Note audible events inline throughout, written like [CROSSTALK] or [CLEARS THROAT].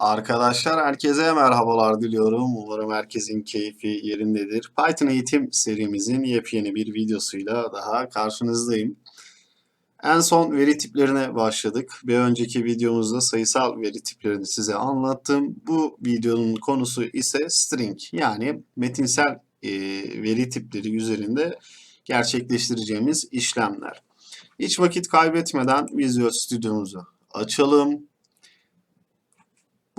Arkadaşlar herkese merhabalar diliyorum. Umarım herkesin keyfi yerindedir. Python eğitim serimizin yepyeni bir videosuyla daha karşınızdayım. En son veri tiplerine başladık. Bir önceki videomuzda sayısal veri tiplerini size anlattım. Bu videonun konusu ise string yani metinsel e, veri tipleri üzerinde gerçekleştireceğimiz işlemler. Hiç vakit kaybetmeden Visual Studio'muzu açalım.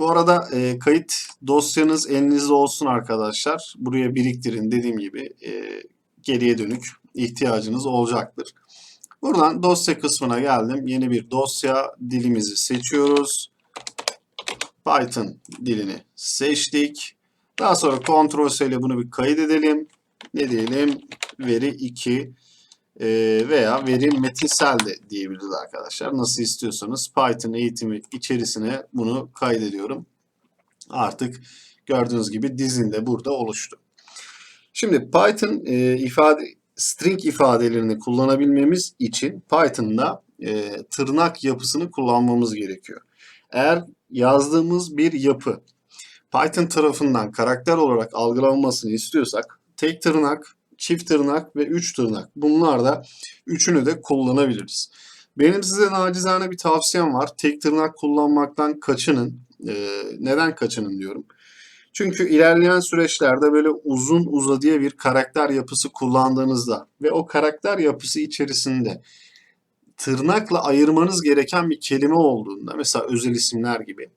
Bu arada e, kayıt dosyanız elinizde olsun arkadaşlar. Buraya biriktirin dediğim gibi e, geriye dönük ihtiyacınız olacaktır. Buradan dosya kısmına geldim. Yeni bir dosya dilimizi seçiyoruz. Python dilini seçtik. Daha sonra Ctrl S ile bunu bir kaydedelim. Ne diyelim? Veri 2 e, veya veri metinsel de diyebiliriz arkadaşlar. Nasıl istiyorsanız Python eğitimi içerisine bunu kaydediyorum. Artık gördüğünüz gibi dizinde burada oluştu. Şimdi Python e, ifade string ifadelerini kullanabilmemiz için Python'da e, tırnak yapısını kullanmamız gerekiyor. Eğer yazdığımız bir yapı Python tarafından karakter olarak algılanmasını istiyorsak tek tırnak, çift tırnak ve üç tırnak. Bunlar da üçünü de kullanabiliriz. Benim size nacizane bir tavsiyem var. Tek tırnak kullanmaktan kaçının. Ee, neden kaçının diyorum. Çünkü ilerleyen süreçlerde böyle uzun uzadıya bir karakter yapısı kullandığınızda ve o karakter yapısı içerisinde tırnakla ayırmanız gereken bir kelime olduğunda mesela özel isimler gibi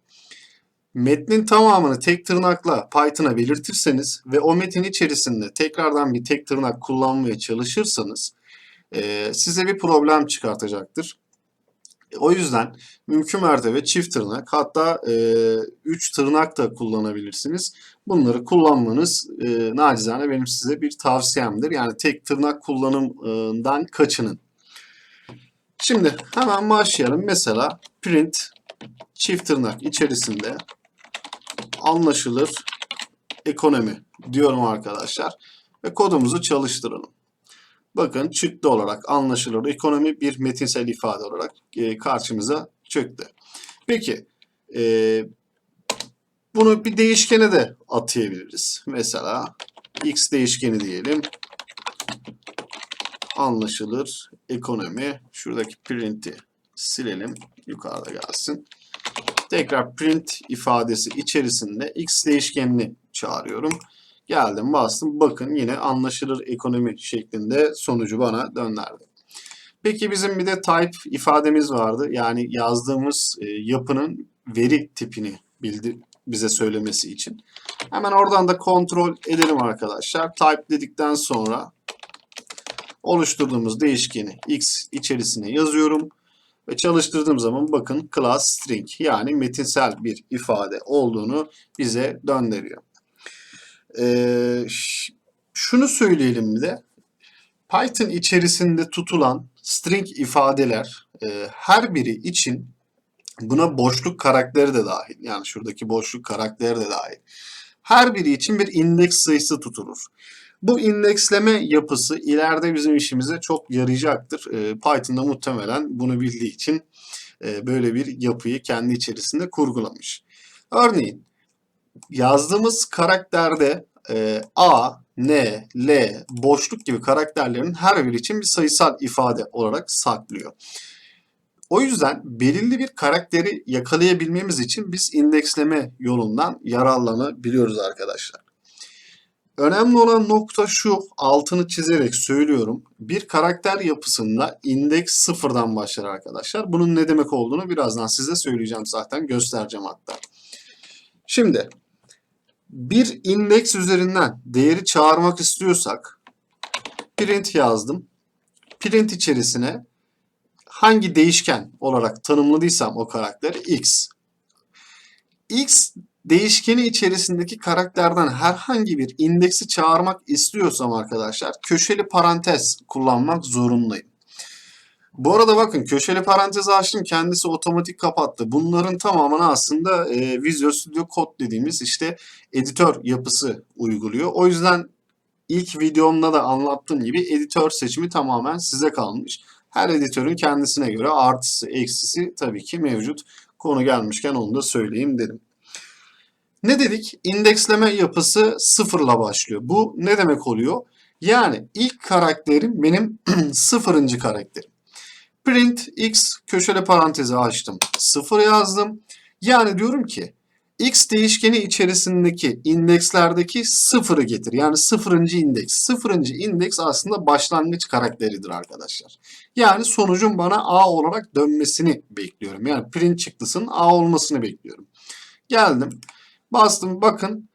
metnin tamamını tek tırnakla Python'a belirtirseniz ve o metin içerisinde tekrardan bir tek tırnak kullanmaya çalışırsanız e, size bir problem çıkartacaktır. O yüzden mümkün mertebe çift tırnak hatta 3 e, tırnak da kullanabilirsiniz. Bunları kullanmanız e, nacizane benim size bir tavsiyemdir. Yani tek tırnak kullanımından kaçının. Şimdi hemen başlayalım. Mesela print çift tırnak içerisinde anlaşılır ekonomi diyorum arkadaşlar. Ve kodumuzu çalıştıralım. Bakın çıktı olarak anlaşılır ekonomi bir metinsel ifade olarak e, karşımıza çıktı. Peki e, bunu bir değişkene de atayabiliriz. Mesela x değişkeni diyelim. Anlaşılır ekonomi. Şuradaki print'i silelim. Yukarıda gelsin. Tekrar print ifadesi içerisinde x değişkenini çağırıyorum. Geldim bastım. Bakın yine anlaşılır ekonomi şeklinde sonucu bana gönderdi. Peki bizim bir de type ifademiz vardı. Yani yazdığımız e, yapının veri tipini bildi, bize söylemesi için. Hemen oradan da kontrol edelim arkadaşlar. Type dedikten sonra oluşturduğumuz değişkeni x içerisine yazıyorum. Ve çalıştırdığım zaman bakın class string yani metinsel bir ifade olduğunu bize döndürüyor. Ee, şunu söyleyelim de. Python içerisinde tutulan string ifadeler e, her biri için buna boşluk karakteri de dahil. Yani şuradaki boşluk karakteri de dahil. Her biri için bir indeks sayısı tutulur. Bu indeksleme yapısı ileride bizim işimize çok yarayacaktır. E, Python'da muhtemelen bunu bildiği için e, böyle bir yapıyı kendi içerisinde kurgulamış. Örneğin yazdığımız karakterde e, A, N, L, boşluk gibi karakterlerin her biri için bir sayısal ifade olarak saklıyor. O yüzden belirli bir karakteri yakalayabilmemiz için biz indeksleme yolundan yararlanabiliyoruz arkadaşlar. Önemli olan nokta şu, altını çizerek söylüyorum. Bir karakter yapısında indeks sıfırdan başlar arkadaşlar. Bunun ne demek olduğunu birazdan size söyleyeceğim zaten, göstereceğim hatta. Şimdi bir indeks üzerinden değeri çağırmak istiyorsak print yazdım. Print içerisine hangi değişken olarak tanımladıysam o karakteri x. x değişkeni içerisindeki karakterden herhangi bir indeksi çağırmak istiyorsam arkadaşlar köşeli parantez kullanmak zorundayım. Bu arada bakın köşeli parantez açtım kendisi otomatik kapattı. Bunların tamamını aslında e, Visual Studio Code dediğimiz işte editör yapısı uyguluyor. O yüzden ilk videomda da anlattığım gibi editör seçimi tamamen size kalmış. Her editörün kendisine göre artısı eksisi tabii ki mevcut. Konu gelmişken onu da söyleyeyim dedim. Ne dedik? İndeksleme yapısı sıfırla başlıyor. Bu ne demek oluyor? Yani ilk karakterim benim [CLEARS THROAT] sıfırıncı karakterim. Print x köşeli parantezi açtım. Sıfır yazdım. Yani diyorum ki x değişkeni içerisindeki indekslerdeki sıfırı getir. Yani sıfırıncı indeks. Sıfırıncı indeks aslında başlangıç karakteridir arkadaşlar. Yani sonucun bana a olarak dönmesini bekliyorum. Yani print çıktısının a olmasını bekliyorum. Geldim. Bastım bakın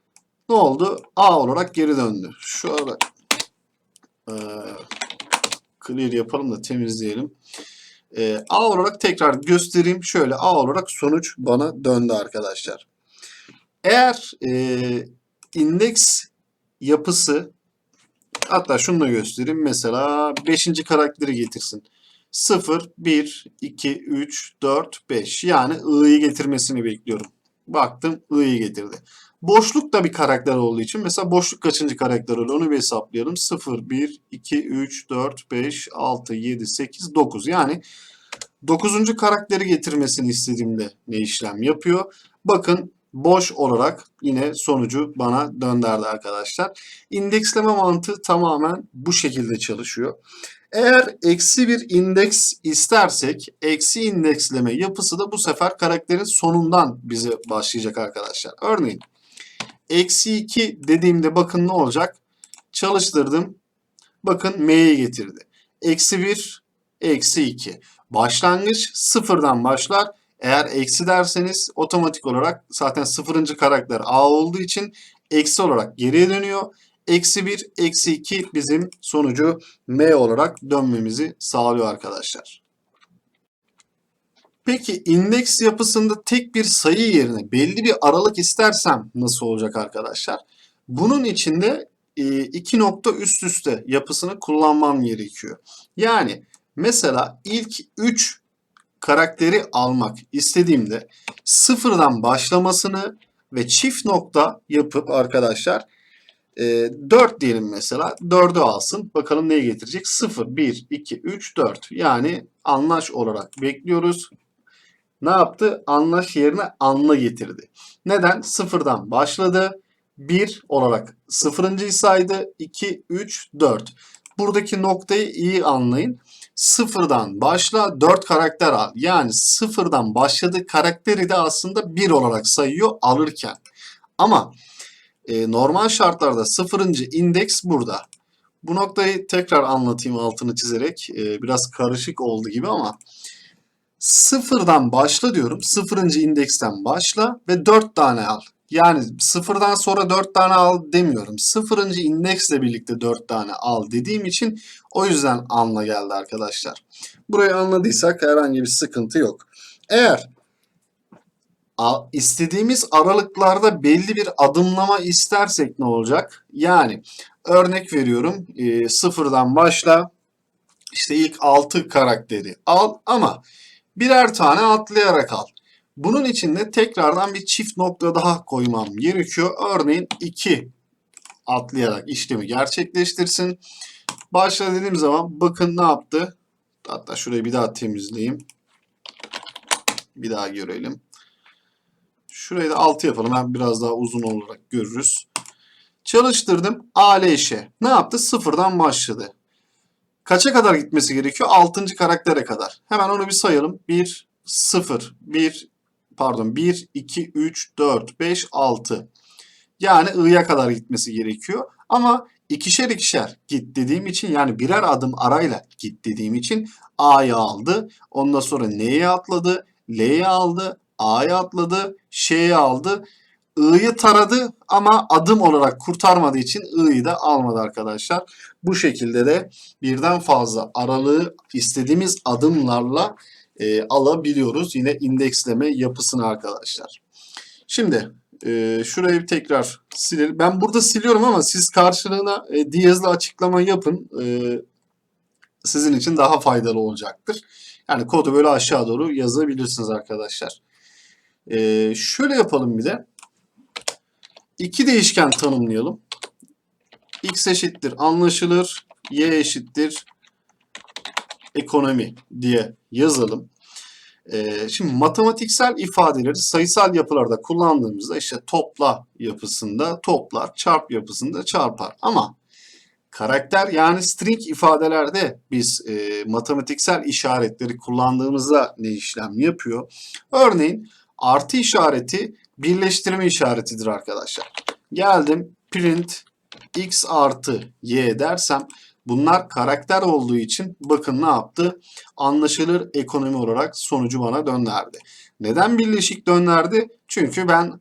ne oldu? A olarak geri döndü. Şöyle e, clear yapalım da temizleyelim. E, A olarak tekrar göstereyim. Şöyle A olarak sonuç bana döndü arkadaşlar. Eğer e, indeks yapısı hatta şunu da göstereyim. Mesela 5. karakteri getirsin. 0, 1, 2, 3, 4, 5. Yani I'yı getirmesini bekliyorum. Baktım I'yi getirdi. Boşluk da bir karakter olduğu için mesela boşluk kaçıncı karakter oluyor onu bir hesaplayalım. 0, 1, 2, 3, 4, 5, 6, 7, 8, 9. Yani 9. karakteri getirmesini istediğimde ne işlem yapıyor? Bakın boş olarak yine sonucu bana dönderdi arkadaşlar. İndeksleme mantığı tamamen bu şekilde çalışıyor. Eğer eksi bir indeks istersek eksi indeksleme yapısı da bu sefer karakterin sonundan bize başlayacak arkadaşlar. Örneğin eksi 2 dediğimde bakın ne olacak? Çalıştırdım. Bakın m'yi getirdi. Eksi 1, eksi 2. Başlangıç sıfırdan başlar. Eğer eksi derseniz otomatik olarak zaten sıfırıncı karakter a olduğu için eksi olarak geriye dönüyor. Eksi 1, eksi 2 bizim sonucu m olarak dönmemizi sağlıyor arkadaşlar. Peki indeks yapısında tek bir sayı yerine belli bir aralık istersem nasıl olacak arkadaşlar? Bunun içinde e, iki nokta üst üste yapısını kullanmam gerekiyor. Yani mesela ilk 3 karakteri almak istediğimde sıfırdan başlamasını ve çift nokta yapıp arkadaşlar e, 4 diyelim mesela. 4'ü alsın. Bakalım neye getirecek? 0, 1, 2, 3, 4. Yani anlaş olarak bekliyoruz. Ne yaptı? Anlaş yerine anla getirdi. Neden? Sıfırdan başladı. 1 olarak sıfırıncıyı saydı. 2, 3, 4. Buradaki noktayı iyi anlayın. Sıfırdan başla 4 karakter al. Yani sıfırdan başladığı karakteri de aslında 1 olarak sayıyor alırken. Ama e, normal şartlarda sıfırıncı indeks burada. Bu noktayı tekrar anlatayım altını çizerek. E, biraz karışık oldu gibi ama sıfırdan başla diyorum. Sıfırıncı indeksten başla ve 4 tane al. Yani sıfırdan sonra 4 tane al demiyorum. Sıfırıncı indeksle birlikte 4 tane al dediğim için o yüzden anla geldi arkadaşlar. Burayı anladıysak herhangi bir sıkıntı yok. Eğer istediğimiz aralıklarda belli bir adımlama istersek ne olacak? Yani örnek veriyorum e, sıfırdan başla işte ilk 6 karakteri al ama birer tane atlayarak al. Bunun için de tekrardan bir çift nokta daha koymam gerekiyor. Örneğin 2 atlayarak işlemi gerçekleştirsin. Başla dediğim zaman bakın ne yaptı. Hatta şurayı bir daha temizleyeyim. Bir daha görelim. Şurayı da 6 yapalım. Hem biraz daha uzun olarak görürüz. Çalıştırdım. ALŞ. Ne yaptı? Sıfırdan başladı. Kaça kadar gitmesi gerekiyor? 6. karaktere kadar. Hemen onu bir sayalım. 1, 0, 1, pardon 1, 2, 3, 4, 5, 6. Yani I'ya kadar gitmesi gerekiyor. Ama ikişer ikişer git dediğim için yani birer adım arayla git dediğim için A'yı aldı. Ondan sonra N'ye atladı. L'ye aldı. A'ya atladı. Ş'ye aldı. I'yı taradı ama adım olarak kurtarmadığı için I'yı da almadı arkadaşlar. Bu şekilde de birden fazla aralığı istediğimiz adımlarla e, alabiliyoruz. Yine indeksleme yapısını arkadaşlar. Şimdi e, şurayı tekrar silelim. Ben burada siliyorum ama siz karşılığına e, diyezli açıklama yapın. E, sizin için daha faydalı olacaktır. Yani kodu böyle aşağı doğru yazabilirsiniz arkadaşlar. E, şöyle yapalım bir de. İki değişken tanımlayalım. X eşittir anlaşılır. Y eşittir ekonomi diye yazalım. Ee, şimdi matematiksel ifadeleri sayısal yapılarda kullandığımızda işte topla yapısında toplar, çarp yapısında çarpar. Ama karakter yani string ifadelerde biz e, matematiksel işaretleri kullandığımızda ne işlem yapıyor? Örneğin artı işareti birleştirme işaretidir arkadaşlar. Geldim print x artı y dersem bunlar karakter olduğu için bakın ne yaptı? Anlaşılır ekonomi olarak sonucu bana döndürdü. Neden birleşik döndürdü? Çünkü ben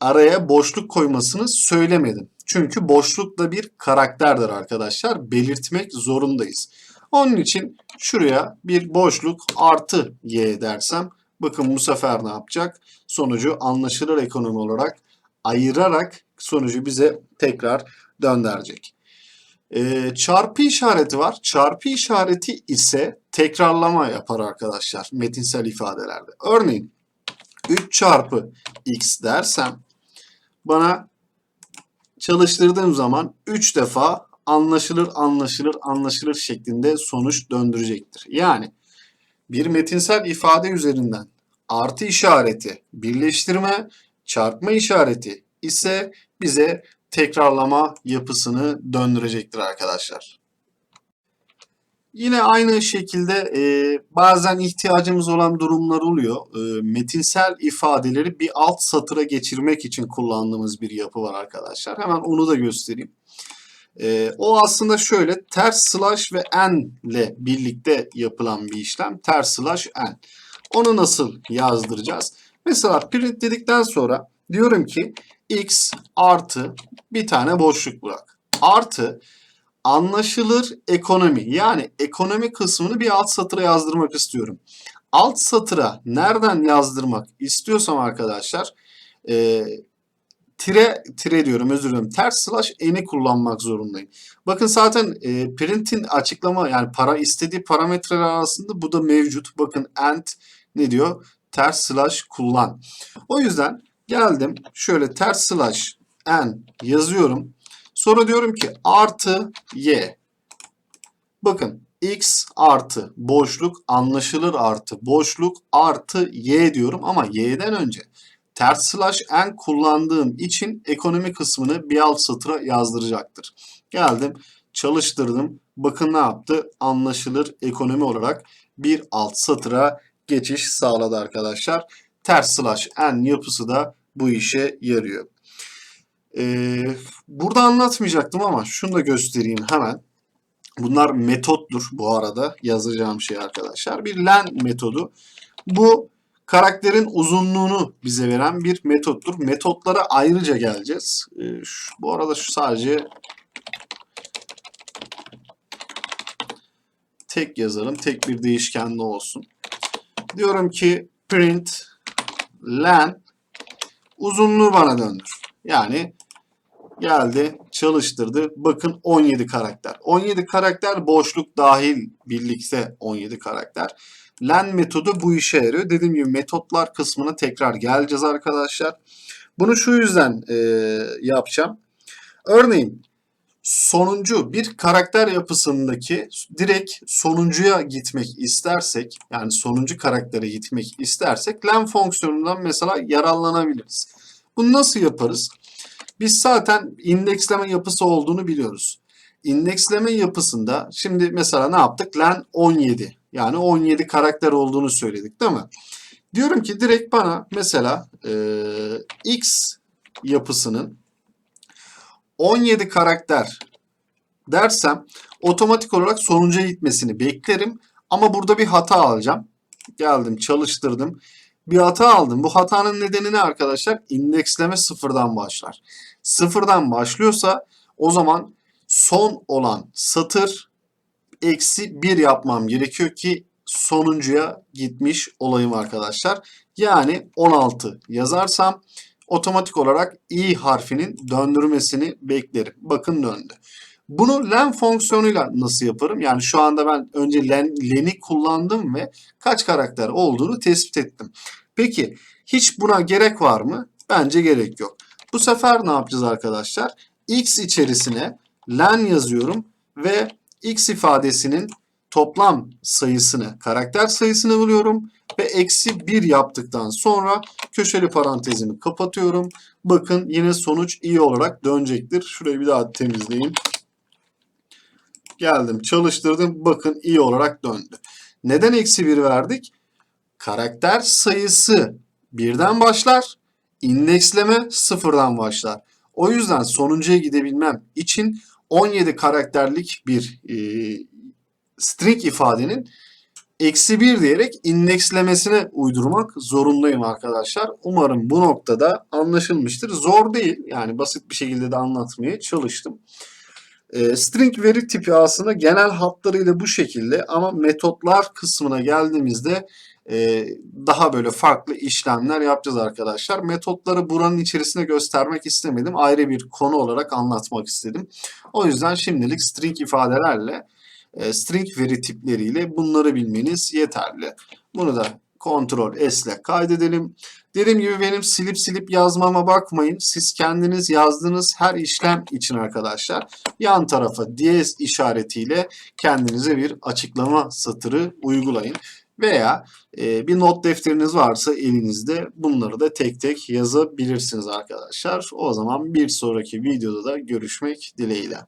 araya boşluk koymasını söylemedim. Çünkü boşluk da bir karakterdir arkadaşlar. Belirtmek zorundayız. Onun için şuraya bir boşluk artı y dersem bakın bu sefer ne yapacak? Sonucu anlaşılır ekonomi olarak ayırarak sonucu bize tekrar döndürecek. Ee, çarpı işareti var. Çarpı işareti ise tekrarlama yapar arkadaşlar metinsel ifadelerde. Örneğin 3 çarpı x dersem bana çalıştırdığım zaman 3 defa anlaşılır anlaşılır anlaşılır şeklinde sonuç döndürecektir. Yani bir metinsel ifade üzerinden artı işareti birleştirme, çarpma işareti ise bize tekrarlama yapısını döndürecektir arkadaşlar. Yine aynı şekilde e, bazen ihtiyacımız olan durumlar oluyor. E, metinsel ifadeleri bir alt satıra geçirmek için kullandığımız bir yapı var arkadaşlar. Hemen onu da göstereyim. E, o aslında şöyle ters slash ve n ile birlikte yapılan bir işlem. Ters slash n. Onu nasıl yazdıracağız? Mesela print dedikten sonra diyorum ki x artı bir tane boşluk bırak. Artı anlaşılır ekonomi yani ekonomi kısmını bir alt satıra yazdırmak istiyorum. Alt satıra nereden yazdırmak istiyorsam arkadaşlar e, tire tire diyorum özür dilerim ters slash n'i kullanmak zorundayım. Bakın zaten e, print'in açıklama yani para istediği parametreler arasında bu da mevcut. Bakın and ne diyor? Ters slash kullan. O yüzden geldim şöyle ters slash n yazıyorum. Sonra diyorum ki artı y. Bakın x artı boşluk anlaşılır artı boşluk artı y diyorum ama y'den önce ters slash n kullandığım için ekonomi kısmını bir alt satıra yazdıracaktır. Geldim çalıştırdım. Bakın ne yaptı? Anlaşılır ekonomi olarak bir alt satıra geçiş sağladı arkadaşlar. Ters slash n yapısı da bu işe yarıyor. Ee, burada anlatmayacaktım ama şunu da göstereyim hemen. Bunlar metottur bu arada yazacağım şey arkadaşlar. Bir len metodu. Bu karakterin uzunluğunu bize veren bir metottur. Metotlara ayrıca geleceğiz. Ee, şu, bu arada şu sadece tek yazalım. Tek bir değişkenli olsun. Diyorum ki print len uzunluğu bana döndür. Yani geldi çalıştırdı. Bakın 17 karakter. 17 karakter boşluk dahil birlikte 17 karakter. Len metodu bu işe yarıyor. Dediğim gibi metotlar kısmına tekrar geleceğiz arkadaşlar. Bunu şu yüzden e, yapacağım. Örneğin sonuncu bir karakter yapısındaki direkt sonuncuya gitmek istersek yani sonuncu karaktere gitmek istersek len fonksiyonundan mesela yararlanabiliriz. Bunu nasıl yaparız? Biz zaten indeksleme yapısı olduğunu biliyoruz. İndeksleme yapısında şimdi mesela ne yaptık? Len 17. Yani 17 karakter olduğunu söyledik değil mi? Diyorum ki direkt bana mesela e, x yapısının 17 karakter dersem otomatik olarak sonuncuya gitmesini beklerim. Ama burada bir hata alacağım. Geldim çalıştırdım. Bir hata aldım. Bu hatanın nedeni ne arkadaşlar? İndeksleme sıfırdan başlar. Sıfırdan başlıyorsa o zaman son olan satır eksi 1 yapmam gerekiyor ki sonuncuya gitmiş olayım arkadaşlar. Yani 16 yazarsam otomatik olarak i harfinin döndürmesini beklerim. Bakın döndü. Bunu len fonksiyonuyla nasıl yaparım? Yani şu anda ben önce len, len'i kullandım ve kaç karakter olduğunu tespit ettim. Peki hiç buna gerek var mı? Bence gerek yok. Bu sefer ne yapacağız arkadaşlar? x içerisine len yazıyorum ve x ifadesinin toplam sayısını, karakter sayısını buluyorum ve eksi 1 yaptıktan sonra köşeli parantezimi kapatıyorum. Bakın yine sonuç iyi olarak dönecektir. Şurayı bir daha temizleyeyim. Geldim çalıştırdım. Bakın iyi olarak döndü. Neden eksi 1 verdik? Karakter sayısı birden başlar. indeksleme sıfırdan başlar. O yüzden sonuncuya gidebilmem için 17 karakterlik bir e, string ifadenin eksi 1 diyerek indekslemesine uydurmak zorundayım arkadaşlar. Umarım bu noktada anlaşılmıştır. Zor değil. Yani basit bir şekilde de anlatmaya çalıştım. E, string veri tipi aslında genel hatlarıyla bu şekilde ama metotlar kısmına geldiğimizde daha böyle farklı işlemler yapacağız arkadaşlar. Metotları buranın içerisine göstermek istemedim. Ayrı bir konu olarak anlatmak istedim. O yüzden şimdilik string ifadelerle e, string veri tipleriyle bunları bilmeniz yeterli. Bunu da Ctrl S kaydedelim. Dediğim gibi benim silip silip yazmama bakmayın. Siz kendiniz yazdığınız her işlem için arkadaşlar yan tarafa diyez işaretiyle kendinize bir açıklama satırı uygulayın. Veya e, bir not defteriniz varsa elinizde bunları da tek tek yazabilirsiniz arkadaşlar. O zaman bir sonraki videoda da görüşmek dileğiyle.